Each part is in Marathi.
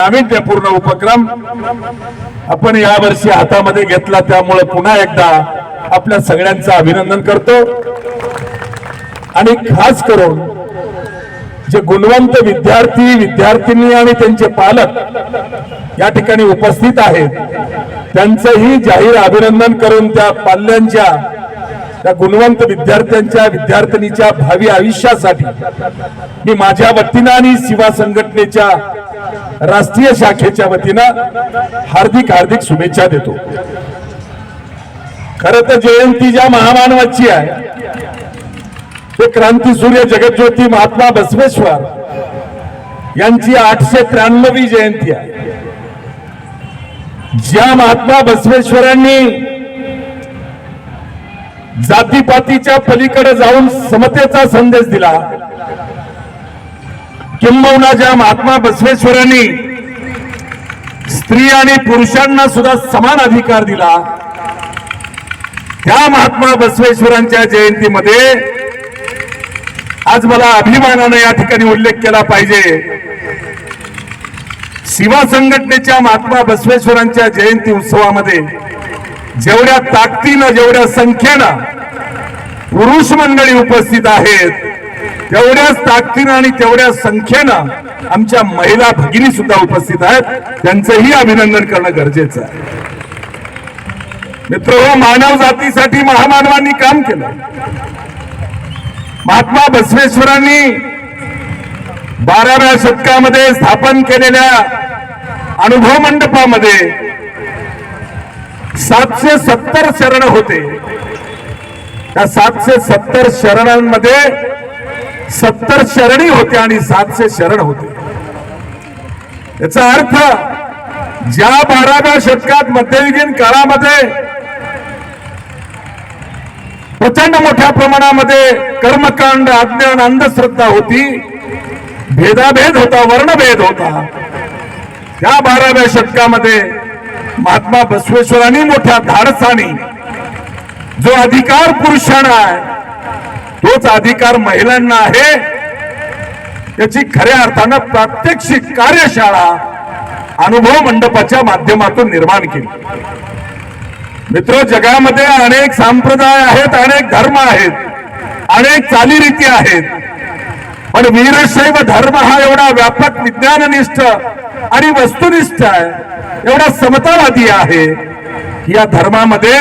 नाविन्यपूर्ण उपक्रम आपण यावर्षी हातामध्ये घेतला. त्यामुळे पुन्हा एकदा आपल्या सगळ्यांचं अभिनंदन करतो. आणि खास करून जे गुणवंत विद्यार्थी विद्यार्थिनी आणि त्यांचे पालक या ठिकाणी उपस्थित आहेत त्यांचंही जाहीर अभिनंदन करून त्या पाल्यांच्या त्या गुणवंत विद्यार्थ्यांच्या विद्यार्थिनीच्या भावी आयुष्यासाठी मी माझ्या वतीनं आणि शिवा संघटनेच्या राष्ट्रीय शाखेच्या वतीनं हार्दिक हार्दिक शुभेच्छा देतो. खर तर जयंती ज्या महामानवाची आहे ते क्रांती सूर्य जगज्योती महात्मा बसवेश्वर यांची आठशे त्र्याण्णवी जयंती आहे. ज्या महात्मा बसवेश्वरांनी जातीपातीच्या पलीकडे जाऊन समतेचा संदेश दिला किंबहुना ज्या महात्मा बसवेश्वरांनी स्त्री आणि पुरुषांना सुद्धा समान अधिकार दिला. त्या महात्मा बसवेश्वरांच्या जयंतीमध्ये आज मला अभिमानानं या ठिकाणी उल्लेख केला पाहिजे. शिवा संघटनेच्या महात्मा बसवेश्वरांच्या जयंती उत्सवामध्ये जेवढ्या ताकदीनं जेवढ्या संख्येनं पुरुष मंडळी उपस्थित आहेत तेवढ्याच ताकदीनं आणि तेवढ्या संख्येनं आमच्या महिला भगिनी सुद्धा उपस्थित आहेत त्यांचंही अभिनंदन करणं गरजेचं आहे. मित्र हो मानव जातीसाठी महामानवांनी काम केलं. महात्मा बसवेश्वरांनी बाराव्या शतकामध्ये स्थापन केलेल्या अनुभव मंडपामध्ये सातशे सत्तर शरण होते. त्या सातशे सत्तर शरणांमध्ये सत्तर शरणी होते आणि सातशे शरण होते. याचा अर्थ ज्या बाराव्या शतकात मध्ययुगीन काळामध्ये प्रचंड मोठ्या प्रमाणामध्ये कर्मकांड अज्ञान अंधश्रद्धा होती भेदाभेद होता वर्णभेद होता. त्या बाराव्या शतकामध्ये महात्मा बसवेश्वरांनी मोठ्या धाडसाने जो अधिकार पुरुषांना आहे तोच अधिकार महिलांना आहे. याची खऱ्या अर्थानं प्रात्यक्षिक कार्यशाळा अनुभव मंडपाच्या माध्यमातून निर्माण केली. मित्र जगामध्ये अनेक संप्रदाय आहेत अनेक धर्म आहेत अनेक चालीरीती आहेत. पण वीरशैव धर्म हा एवढा व्यापक विज्ञाननिष्ठ आणि वस्तुनिष्ठ आहे एवढा समतावादी आहे या धर्मामध्ये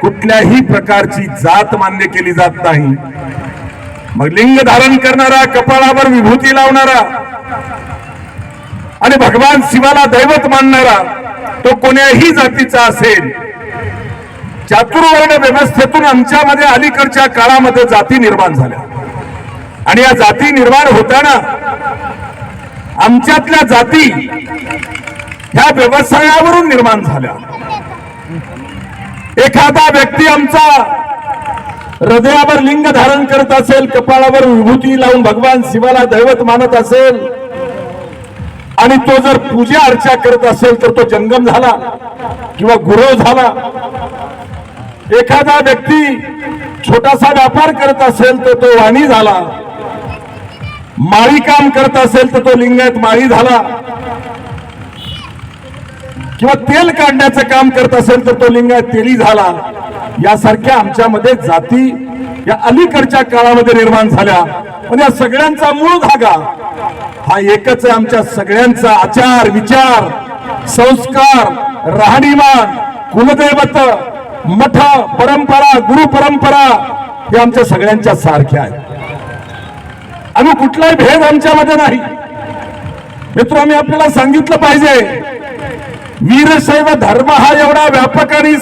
कुठल्याही प्रकारची जात मान्य केली जात नाही. मग लिंग धारण करणारा कपाळावर विभूती लावणारा आणि भगवान शिवाला दैवत मानणारा तो कोण्याही जातीचा असेल. चातुर्वर्ण व्यवस्थेतून आमच्यामध्ये अलीकडच्या काळामध्ये जाती निर्माण झाल्या. आणि या जाती निर्माण होताना आमच्यातल्या जाती ह्या व्यवसायावरून निर्माण झाल्या. एखादा व्यक्ती आमचा हृदयावर लिंग धारण करत असेल कपाळावर विभूती लावून भगवान शिवाला दैवत मानत असेल आणि तो जर पूजा अर्चा करत असेल तर तो जंगम झाला किंवा गुरव झाला. एखादा व्यक्ती छोटासा व्यापार करत असेल तर तो वाणी झाला. माळी काम करत असेल तर तो लिंगायत माळी झाला. किंवा तेल काढण्याचं काम करत असेल तर तो लिंगायत तेली झाला. यासारख्या आमच्यामध्ये जाती या अलीकडच्या काळामध्ये निर्माण झाल्या. पण या सगळ्यांचा मूळ धागा हा एकच आहे आमच्या सगळ्यांचा आचार विचार संस्कार राहणीमान कुलदैवत मठ परंपरा गुरु परंपरा हे आमच्या सगळ्यांच्या सारख्या आहेत. आणि कुठलाही भेद आमच्यामध्ये नाही. मित्र आम्ही आपल्याला सांगितलं पाहिजे वीरशैव धर्म हा एवढा व्यापक आणि